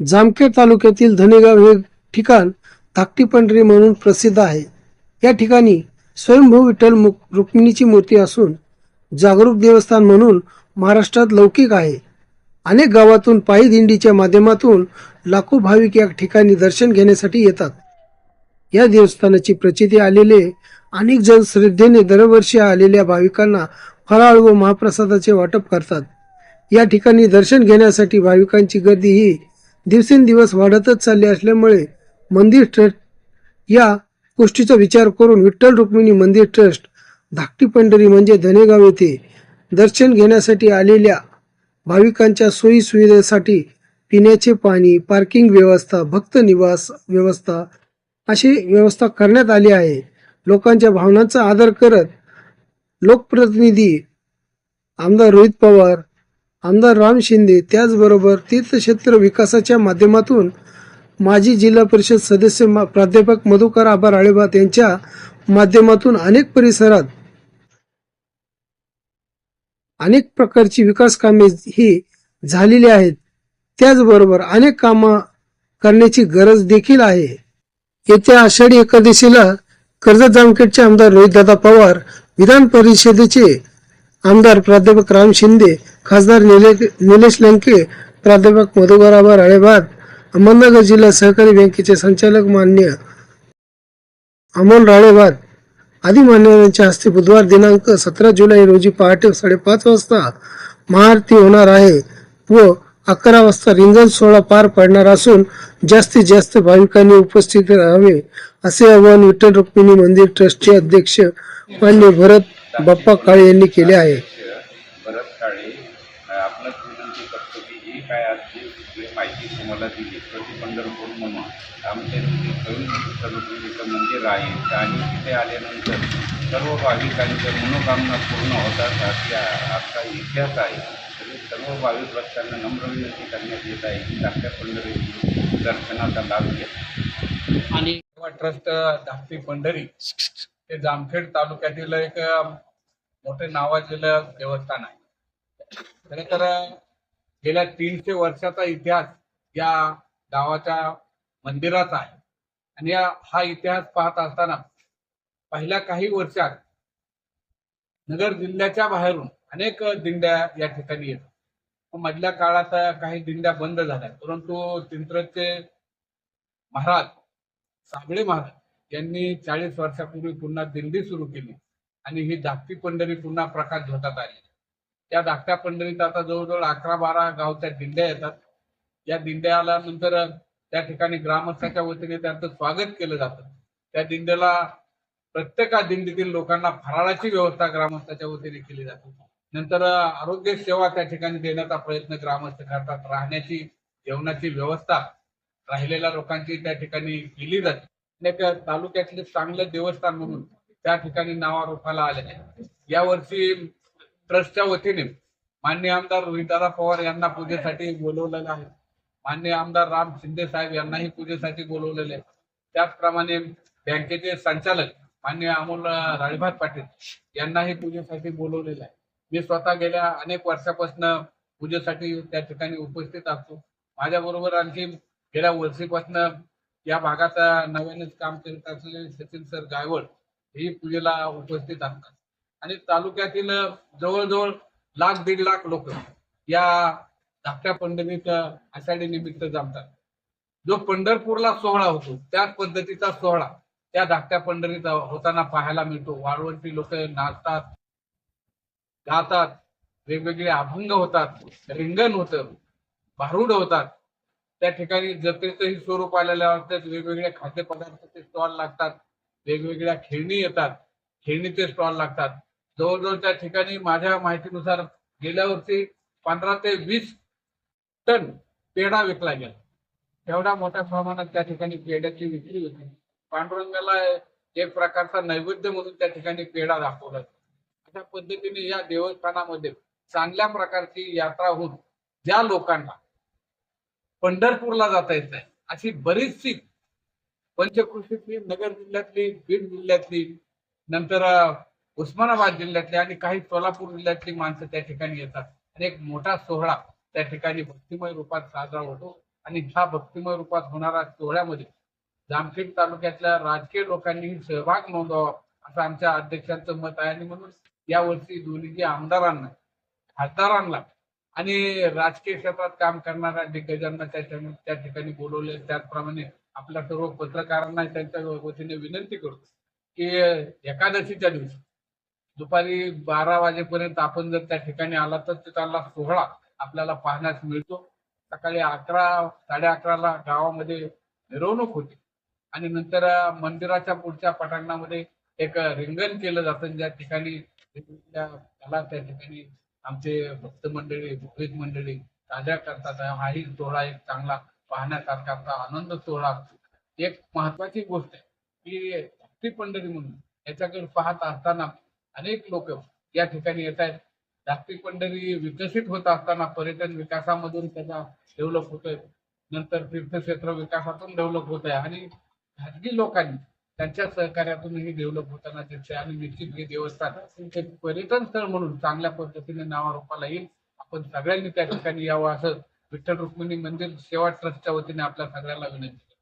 जामखेड तालुक्यातील धनेगाव हे ठिकाण धाकटी पंढरी म्हणून प्रसिद्ध आहे. या ठिकाणी स्वयंभू विठ्ठल रुक्मिणीची मूर्ती असून जागरूक देवस्थान म्हणून महाराष्ट्रात लौकिक आहे. अनेक गावातून पायी दिंडीच्या माध्यमातून लाखो भाविक या ठिकाणी दर्शन घेण्यासाठी येतात. या देवस्थानाची प्रचिती आलेले अनेक जण श्रद्धेने दरवर्षी आलेल्या भाविकांना फराळ व महाप्रसादाचे वाटप करतात. या ठिकाणी दर्शन घेण्यासाठी भाविकांची गर्दी ही दिवसेंदिवस वाढतच चालले असल्यामुळे मंदिर ट्रस्ट या गोष्टीचा विचार करून विठ्ठल रुक्मिणी मंदिर ट्रस्ट धाकटी पंढरी म्हणजे धनेगाव येथे दर्शन घेण्यासाठी आलेल्या भाविकांच्या सोयी सुविधेसाठी पिण्याचे पाणी पार्किंग व्यवस्था भक्त निवास व्यवस्था अशी व्यवस्था करण्यात आली आहे. लोकांच्या भावनांचा आदर करत लोकप्रतिनिधी आमदार रोहित पवार आमदार राम शिंदे त्याचबरोबर तीर्थक्षेत्र विकासाच्या माध्यमातून माजी जिल्हा परिषद सदस्य मा- प्राध्यापक मधुकर आबार आळेबात यांच्या माध्यमातून अनेक परिसरात अनेक प्रकारची विकास कामे ही झालेली आहेत. त्याचबरोबर अनेक कामं करण्याची गरज देखील आहे. येत्या आषाढी एकादशीला कर्जत जामखेडचे आमदार रोहितदादा पवार विधान परिषदेचे आमदार प्राध्यापक राम शिंदे खासदार निले- निलेश लंके प्राध्यापक मधुकराबार अळेबाद अहमदनगर जिल्हा सहकारी बँकेचे संचालक मान्य अमोल राळेबाद आदी मान्यवरांच्या हस्ते बुधवार दिनांक सतरा जुलै रोजी पहाटे साडेपाच वाजता महाआरती होणार आहे व अकरा वाजता रिंगण सोहळा पार पडणार असून जास्तीत जास्त भाविकांनी उपस्थित राहावे असे आवाहन विठ्ठल रुक्मिणी मंदिर ट्रस्टचे अध्यक्ष मान्य भरत बाप्पा काळे यांनी केले आहे. भरत काळे आपलंच विनंती करतो की ही काय आज जी जी माहिती तुम्हाला दिली प्रति पंढरपूर म्हणून मंदिर आहे आणि तिथे आल्यानंतर सर्व भाविकांच्या मनोकामना पूर्ण होतात असा आपला इतिहास आहे. तरी सर्व भाविक भक्तांना नम्र विनंती करण्यात येत आहे की धाकट्या पंढरी दर्शनाचा लाभ घ्या. आणि ट्रस्ट धाकटी पंढरी. ते जामखेड तालुक्यातील एक मोठे नावाजलेलं देवस्थान आहे. खर तर गेल्या तीनशे वर्षाचा इतिहास या गावाच्या मंदिराचा आहे. आणि या हा इतिहास पाहत असताना पहिल्या काही वर्षात नगर जिल्ह्याच्या बाहेरून अनेक दिंड्या या ठिकाणी येतात. मधल्या काळात काही दिंड्या बंद झाल्या. परंतु तिंत्रचे महाराज साबळे महाराज यांनी चाळीस वर्षापूर्वी पुन्हा दिंडी सुरू केली. आणि ही धाकटी पंढरी पुन्हा प्रकाश झोतात आली. त्या धाकट्या पंढरीत आता जवळजवळ अकरा बारा गावच्या दिंड्या येतात. या दिंड्या आल्यानंतर त्या ठिकाणी ग्रामस्थाच्या वतीने त्यांचं स्वागत केलं जातं. त्या दिंड्याला प्रत्येका दिंडीतील लोकांना फराळाची व्यवस्था ग्रामस्थाच्या वतीने केली जाते. नंतर आरोग्य सेवा त्या ठिकाणी देण्याचा प्रयत्न ग्रामस्थ करतात. राहण्याची जेवणाची व्यवस्था राहिलेल्या लोकांची त्या ठिकाणी केली जाते. आणि तालुक्यातले चांगलं देवस्थान म्हणून त्या ठिकाणी नावारूपाला आले आहे. यावर्षी ट्रस्टच्या वतीने मान्य आमदार रोहितदादा पवार यांना पूजेसाठी बोलवलेलं आहे. मान्य आमदार राम शिंदे साहेब यांनाही पूजेसाठी बोलवलेले त्याचप्रमाणे बँकेचे संचालक मान्य अमोल राळीभात पाटील यांनाही पूजेसाठी बोलवलेलं आहे. मी स्वतः गेल्या अनेक वर्षापासून पूजेसाठी त्या ठिकाणी उपस्थित असतो. माझ्या बरोबर आणखी गेल्या वर्षीपासून या भागाचा नव्यानेच काम करीत असलेले सचिन सर गायवड हे पूजेला उपस्थित असतात आणि तालुक्यातील जवळजवळ लाख दीड लाख लोक या धाकट्या पंढरीत आषाढी निमित्त जमतात. जो पंढरपूरला सोहळा होतो त्याच पद्धतीचा सोहळा त्या धाकट्या पंढरीत होताना पाहायला मिळतो. वाळवंटी लोक नाचतात गातात वेगवेगळे अभंग होतात रिंगण होतं भारुड होतात. त्या ठिकाणी जत्रेचंही स्वरूप आलेलं असतात वेगवेगळे खाद्यपदार्थाचे स्टॉल लागतात. वेगवेगळ्या खेळणी येतात. खेळणीचे स्टॉल लागतात. जवळजवळ त्या ठिकाणी माझ्या माहितीनुसार गेल्या वर्षी पंधरा ते वीस टन पेढा विकला गेला. एवढ्या मोठ्या प्रमाणात त्या ठिकाणी पेढ्याची विक्री होती. पांडुरंगाला एक प्रकारचा नैवेद्य म्हणून त्या ठिकाणी पेढा दाखवला. जातो. अशा पद्धतीने या देवस्थानामध्ये चांगल्या प्रकारची यात्रा होऊन ज्या लोकांना पंढरपूरला जाता येत नाही. अशी बरीचशी पंचकृषीतली नगर जिल्ह्यातली बीड जिल्ह्यातली नंतर उस्मानाबाद जिल्ह्यातली आणि काही सोलापूर जिल्ह्यातली माणसं त्या ठिकाणी येतात. आणि एक मोठा सोहळा त्या ठिकाणी भक्तिमय रूपात साजरा होतो. आणि ह्या भक्तिमय रूपात होणाऱ्या सोहळ्यामध्ये जामखेड तालुक्यातल्या राजकीय लोकांनीही सहभाग नोंदवावा असं आमच्या अध्यक्षांचं मत आहे. आणि म्हणून यावर्षी दोन्ही आमदारांना खासदारांना आणि राजकीय क्षेत्रात काम करणाऱ्या दिग्गजांना त्या ठिकाणी बोलवले. त्याचप्रमाणे आपल्या सर्व पत्रकारांना त्यांच्या वतीने विनंती करतो की एकादशीच्या दिवशी दुपारी बारा वाजेपर्यंत आपण जर त्या ठिकाणी आला तर त्याला सोहळा आपल्याला पाहण्यास मिळतो. सकाळी अकरा साडे अकराला गावामध्ये मिरवणूक होते. आणि नंतर मंदिराच्या पुढच्या पटांगणामध्ये एक रिंगण केलं जातं. ज्या ठिकाणी कला त्या ठिकाणी आमचे भक्त मंडळी भाविक मंडळी साजरा करतात हाही सोहळा एक चांगला पाहण्यासारखा आनंद सोहळा एक महत्वाची गोष्ट आहे की पंढरी म्हणून याच्याकडे पाहत असताना अनेक लोक या ठिकाणी येत आहेत. धाकटी पंढरी विकसित होत असताना पर्यटन विकासामधून त्याचा डेव्हलप होतोय. नंतर तीर्थक्षेत्र विकासातून डेव्हलप होत आहे आणि खाजगी लोकांनी त्यांच्या सहकार्यातून हे डेव्हलप होताना दिसते आणि निश्चित हे देवस्थान एक पर्यटन स्थळ म्हणून चांगल्या पद्धतीने नावारूपाला येईल. आपण सगळ्यांनी त्या ठिकाणी यावं असं विठ्ठल रुक्मिणी मंदिर सेवा ट्रस्टच्या वतीने आपल्या सगळ्यांना विनंती